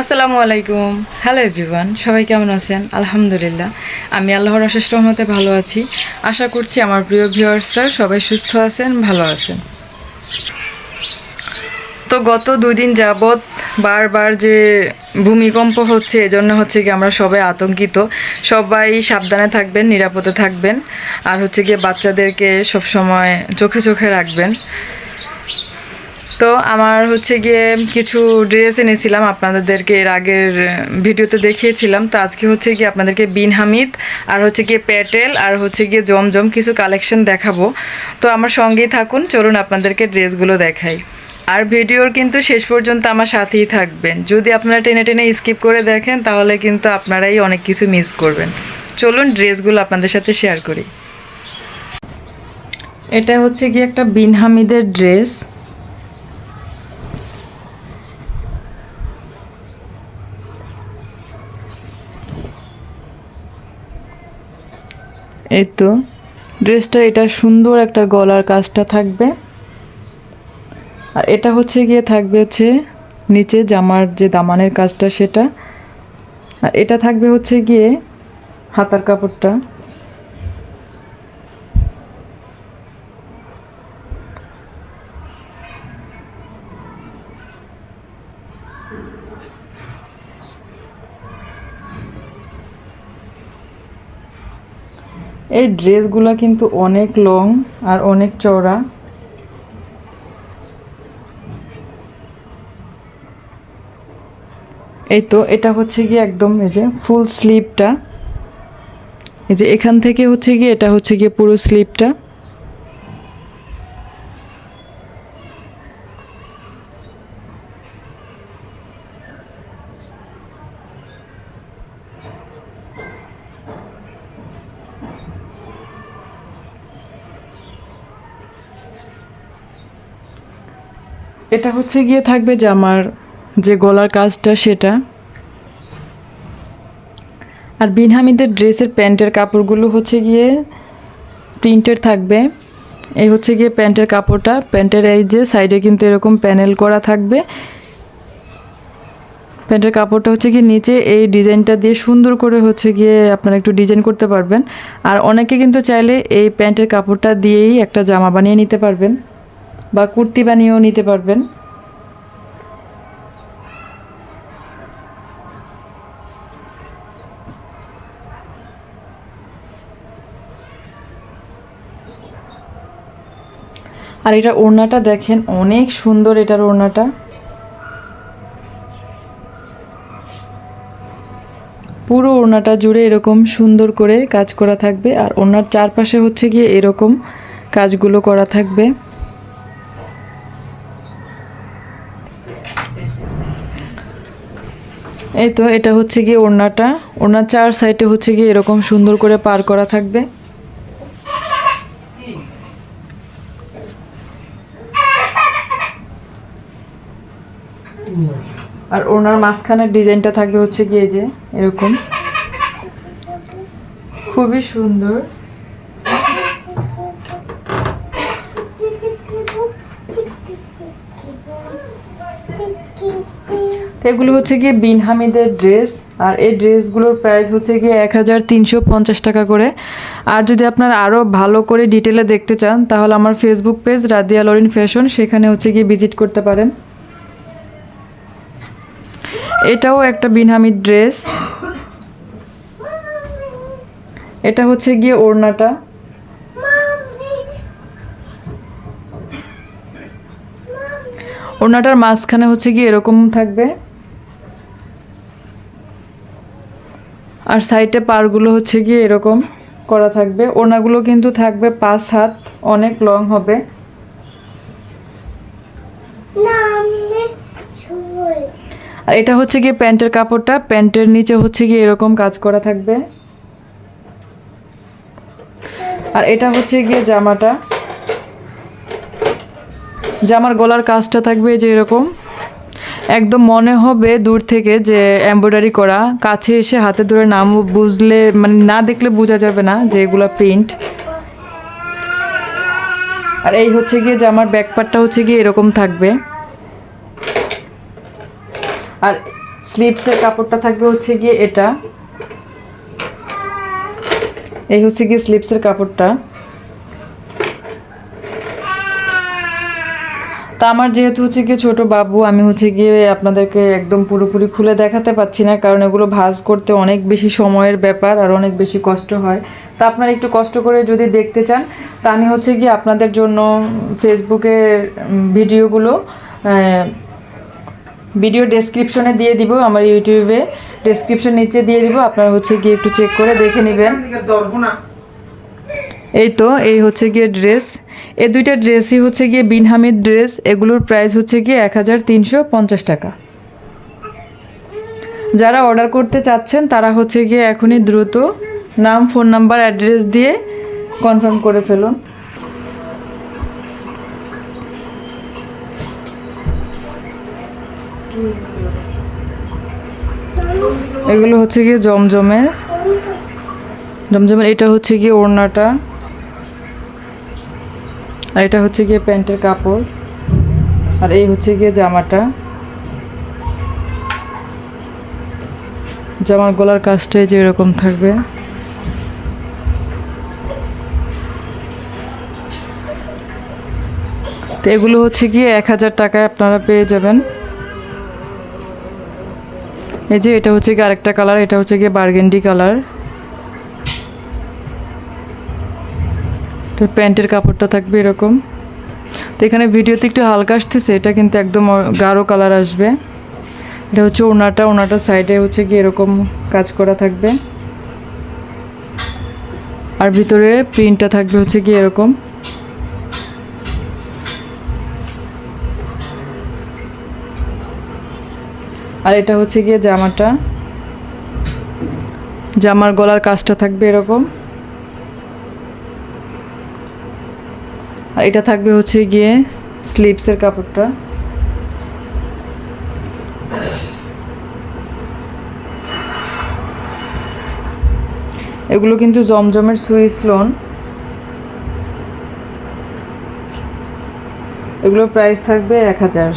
আসসালামু আলাইকুম। Hello everyone সবাই কেমন আছেন? আলহামদুলিল্লাহ। আমি আল্লাহর আশেষ রহমতে ভালো আছি। আশা করছি আমার প্রিয় ভিউয়ার্সরা সবাই সুস্থ আছেন, ভালো আছেন। তো গত দুই দিন যাবৎ বারবার যে ভূমিকম্প হচ্ছে, এজন্য হচ্ছে কি আমরা সবাই আতঙ্কিত। সবাই সাবধানে থাকবেন, নিরাপদে থাকবেন। আর হচ্ছে গিয়ে বাচ্চাদেরকে সবসময় চোখে চোখে রাখবেন। তো আমার হচ্ছে গিয়ে কিছু ড্রেস এনেছিলাম, আপনাদেরকে এর আগের ভিডিওতে দেখিয়েছিলাম। তো আজকে হচ্ছে গিয়ে আপনাদেরকে বিন হামিদ আর হচ্ছে গিয়ে প্যাটেল আর হচ্ছে গিয়ে জমজম কিছু কালেকশন দেখাবো। তো আমার সঙ্গেই থাকুন, চলুন আপনাদেরকে ড্রেসগুলো দেখাই। আর ভিডিওর কিন্তু শেষ পর্যন্ত আমার সাথেই থাকবেন। যদি আপনারা টেনে টেনে স্কিপ করে দেখেন, তাহলে কিন্তু আপনারাই অনেক কিছু মিস করবেন। চলুন ড্রেসগুলো আপনাদের সাথে শেয়ার করি। এটা হচ্ছে গিয়ে একটা বিন হামিদের ড্রেস এই তো, ড্রেসটা, এটা সুন্দর একটা গলার কাজটা থাকবে। আর এটা হচ্ছে গিয়ে থাকবে হচ্ছে নিচে জামার যে দামানের কাজটা, সেটা। আর এটা থাকবে হচ্ছে গিয়ে হাতার কাপড়টা। এই ড্রেসগুলো কিন্তু অনেক লং আর অনেক চওড়া। এই তো, এটা হচ্ছে গিয়ে একদম এই যে ফুল স্লিপটা এই যে এখান থেকে হচ্ছে গিয়ে, এটা হচ্ছে গিয়ে পুরো স্লিভটা এটা হচ্ছে গিয়ে থাকবে জামার যে গলার কাজটা সেটা। আর বিনহামিদের ড্রেসের প্যান্টের কাপড়গুলো হচ্ছে গিয়ে প্রিন্টের থাকবে। এই হচ্ছে গিয়ে প্যান্টের কাপড়টা। প্যান্টের এই যে সাইডে কিন্তু এরকম প্যানেল করা থাকবে। প্যান্টের কাপড়টা হচ্ছে গিয়ে নিচে এই ডিজাইনটা দিয়ে সুন্দর করে হচ্ছে গিয়ে আপনারা একটু ডিজাইন করতে পারবেন। আর অনেকে কিন্তু চাইলে এই প্যান্টের কাপড়টা দিয়েই একটা জামা বানিয়ে নিতে পারবেন। বা কুর্তি বানিয়েও নিতে পারবেন। আর এটা ওড়নাটা দেখেন, অনেক সুন্দর এটার ওড়নাটা। পুরো ওড়নাটা জুড়ে এরকম সুন্দর করে কাজ করা থাকবে, আর ওড়নার চারপাশে হচ্ছে গিয়ে এরকম কাজগুলো করা থাকবে। এই তো এটা হচ্ছে গিয়ে ওড়নাটা। ওড়নার চার সাইডে হচ্ছে গিয়ে এরকম সুন্দর করে পার করা থাকবে। আর ওনার মাঝখানের ডিজাইনটা থাকবে হচ্ছে গিয়ে যে, এরকম। খুবই সুন্দর। এগুলো হচ্ছে গিয়ে বিন হামিদের ড্রেস, আর এই ড্রেসগুলোর প্রাইস হচ্ছে গিয়ে এক হাজার তিনশো পঞ্চাশ টাকা করে। আর যদি আপনারা আরও ভালো করে ডিটেলে দেখতে চান, তাহলে আমার Facebook page Radia Lauren fashion সেখানে হচ্ছে গিয়ে ভিজিট করতে পারেন। এটাও একটা বিনহামিদ ড্রেস। এটা হচ্ছে গিয়ে ওড়নাটা। ওড়নাটার মাঝখানে হচ্ছে গিয়ে এরকম থাকবে। আর সাইডে পারগুলো হচ্ছে গিয়ে এরকম করা থাকবে। ওনাগুলো কিন্তু থাকবে পাঁচ হাত অনেক লং হবে। আর এটা হচ্ছে গিয়ে প্যান্টের কাপড়টা। প্যান্টের নিচে হচ্ছে গিয়ে এরকম কাজ করা থাকবে। আর এটা হচ্ছে গিয়ে জামাটা। জামার গলার কাজটা থাকবে যে এরকম। একদম মনে হবে দূর থেকে যে এমব্রয়ডারি করা। কাছে এসে হাতে ধরে নাম বুঝলে মানে না দেখলে বোঝা যাবে না যে এগুলো প্রিন্ট আর এই হচ্ছে গিয়ে জামার ব্যাকপার্টটা হচ্ছে গিয়ে এরকম থাকবে। আর স্লিপসের কাপড়টা থাকবে হচ্ছে গিয়ে এটা। এই হচ্ছে গিয়ে স্লিপসের কাপড়টা। তা আমার যেহেতু হচ্ছে গিয়ে ছোট বাবু, আমি হচ্ছে গিয়ে আপনাদেরকে একদম পুরোপুরি খুলে দেখাতে পাচ্ছি না, কারণ এগুলো ভাজ করতে অনেক বেশি সময়ের ব্যাপার আর অনেক বেশি কষ্ট হয়। তা আপনারা একটু কষ্ট করে যদি দেখতে চান, তা আমি হচ্ছে গিয়ে আপনাদের জন্য ফেসবুকে ভিডিওগুলো ভিডিও ডেসক্রিপশনে দিয়ে দিব, আমার ইউটিউবে ডেসক্রিপশন নিচে দিয়ে দিব, আপনারা হচ্ছে গিয়ে একটু চেক করে দেখে নেবেন। এই তো, এই হচ্ছে গিয়ে ড্রেস। এই দুইটা ড্রেসই হচ্ছে গিয়ে বিন হামিদ ড্রেস, এগুলোর প্রাইস হচ্ছে গিয়ে এক হাজার তিনশো পঞ্চাশ টাকা। যারা অর্ডার করতে চাচ্ছেন, তারা হচ্ছে গিয়ে এখনই দ্রুত নাম, ফোন নাম্বার, অ্যাড্রেস দিয়ে কনফার্ম করে ফেলুন। এগুলো হচ্ছে গিয়ে জমজমের জমজমের, এটা হচ্ছে গিয়ে ওড়নাটা। আর এটা হচ্ছে গিয়ে প্যান্টের কাপড়। আর এই হচ্ছে গিয়ে জামাটা। জামার গলার কাজটাই যে এরকম থাকবে। তো এগুলো হচ্ছে গিয়ে এক হাজার টাকায় আপনারা পেয়ে যাবেন। এই যে এটা হচ্ছে গিয়ে আরেকটা কালার, এটা হচ্ছে গিয়ে বার্গেন্ডি কালার। প্যান্টের কাপড়টা থাকবে এরকম। তো এখানে ভিডিওতে একটু হালকা আসতেছে, এটা কিন্তু একদম গাঢ় কালার আসবে। এটা হচ্ছে ওনাটা ওনাটার সাইডে হচ্ছে গিয়ে এরকম কাজ করা থাকবে। আর ভিতরে প্রিন্টটা থাকবে হচ্ছে গিয়ে এরকম। আর এটা হচ্ছে গিয়ে জামাটা। জামার গলার কাজটা থাকবে এরকম। আর এটা থাকবে হচ্ছে গিয়ে স্লিপসের কাপড়টা। এগুলো কিন্তু জমজমের সুইস লোন। এগুলোর প্রাইস থাকবে এক হাজার।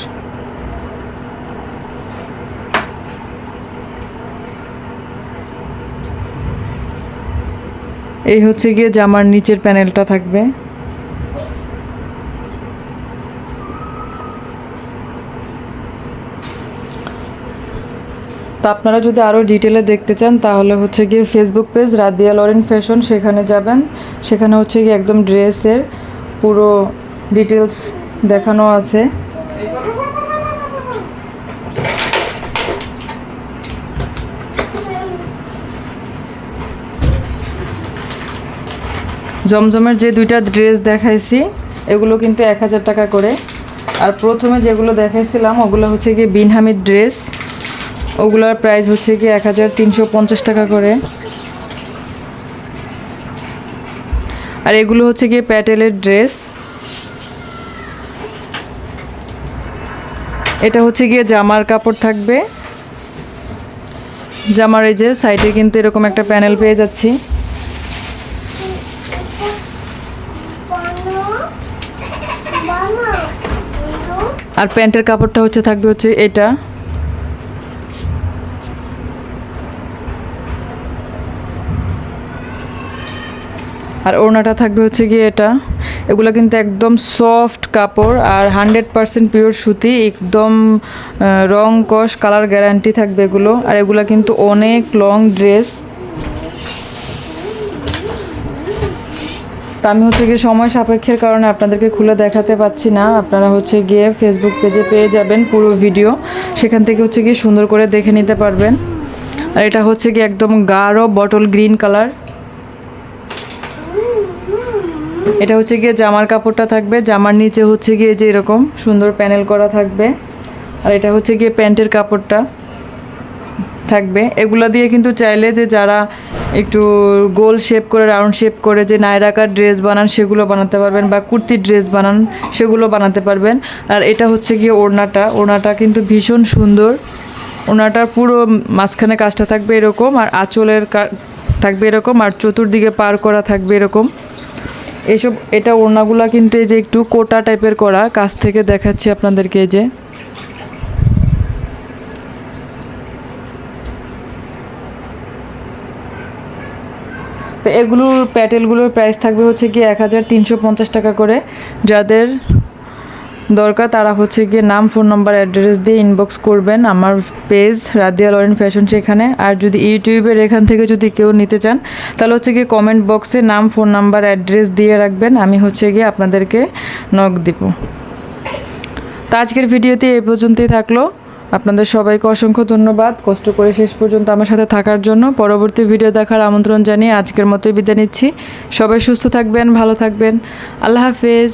এই হচ্ছে গিয়ে জামার নিচের প্যানেলটা থাকবে। তা আপনারা যদি আরও ডিটেলে দেখতে চান, তাহলে হচ্ছে গিয়ে Facebook page Radia Lauren fashion সেখানে যাবেন। সেখানে হচ্ছে গিয়ে একদম ড্রেসের পুরো ডিটেলস দেখানো আছে। জমজমের যে দুইটা ড্রেস দেখাইছি, এগুলো কিন্তু এক হাজার টাকা করে। আর প্রথমে যেগুলো দেখাইছিলাম, ওগুলো হচ্ছে গিয়ে বিনহামির ড্রেস ওগুলোর প্রাইস হচ্ছে গিয়ে এক টাকা করে। আর এগুলো হচ্ছে গিয়ে প্যাটেলের ড্রেস এটা হচ্ছে গিয়ে জামার কাপড় থাকবে। জামার এই যে সাইডে কিন্তু এরকম একটা প্যানেল পেয়ে যাচ্ছি। আর প্যান্টের কাপড়টা হচ্ছে থাকবে হচ্ছে এটা। আর ওড়নাটা থাকবে হচ্ছে গিয়ে এটা। এগুলো কিন্তু একদম সফট কাপড় আর হান্ড্রেড পারসেন্ট পিওর সুতি, একদম রং কষ কালার গ্যারান্টি থাকবে এগুলো। আর এগুলো কিন্তু অনেক লং ড্রেস তা আমি হচ্ছে গিয়ে সময় সাপেক্ষের কারণে আপনাদেরকে খুলে দেখাতে পাচ্ছি না। আপনারা হচ্ছে গিয়ে ফেসবুক পেজে পেয়ে যাবেন পুরো ভিডিও সেখান থেকে হচ্ছে গিয়ে সুন্দর করে দেখে নিতে পারবেন। আর এটা হচ্ছে গিয়ে একদম গাঢ় বটল গ্রিন কালার এটা হচ্ছে গিয়ে জামার কাপড়টা থাকবে। জামার নিচে হচ্ছে গিয়ে যে এরকম সুন্দর প্যানেল করা থাকবে। আর এটা হচ্ছে গিয়ে প্যান্টের কাপড়টা থাকবে। এগুলো দিয়ে কিন্তু চাইলে যে যারা একটু গোল শেপ করে, রাউন্ড শেপ করে যে নায়রাকার ড্রেস বানান, সেগুলো বানাতে পারবেন বা কুর্তির ড্রেস বানান, সেগুলো বানাতে পারবেন। আর এটা হচ্ছে গিয়ে ওড়নাটা। ওড়নাটা কিন্তু ভীষণ সুন্দর। ওড়নাটার পুরো মাঝখানে কাজটা থাকবে এরকম, আর আঁচলের থাকবে এরকম, আর চতুর্দিকে পার করা থাকবে এরকম। এসব, এটা ওড়নাগুলা কিন্তু এই যে একটু কোটা টাইপের করা, কাছ থেকে দেখাচ্ছি আপনাদেরকে এই যে। তো এগুলোর প্যাটেলগুলোর প্রাইস থাকবে হচ্ছে কি এক হাজার তিনশো পঞ্চাশ টাকা করে। যাদের দরকার, তারা হচ্ছে গিয়ে নাম ফোন নাম্বার অ্যাড্রেস দিয়ে ইনবক্স করবেন। আমার পেজ রাদিয়া লরেন ফ্যাশন সেখানে। আর যদি ইউটিউবের এখান থেকে যদি কেউ নিতে চান, তাহলে হচ্ছে গিয়ে কমেন্ট বক্সে নাম ফোন নাম্বার অ্যাড্রেস দিয়ে রাখবেন। আমি হচ্ছে গিয়ে আপনাদেরকে নক দিব। তো আজকের ভিডিওতে এই পর্যন্তই থাকল। আপনাদের সবাইকে অসংখ্য ধন্যবাদ। কষ্ট করে শেষ পর্যন্ত আমার সাথে থাকার জন্য। পরবর্তী ভিডিও দেখার আমন্ত্রণ জানিয়ে আজকের মতোই বিদায় নিচ্ছি। সবাই সুস্থ থাকবেন, ভালো থাকবেন। আল্লাহ হাফেজ।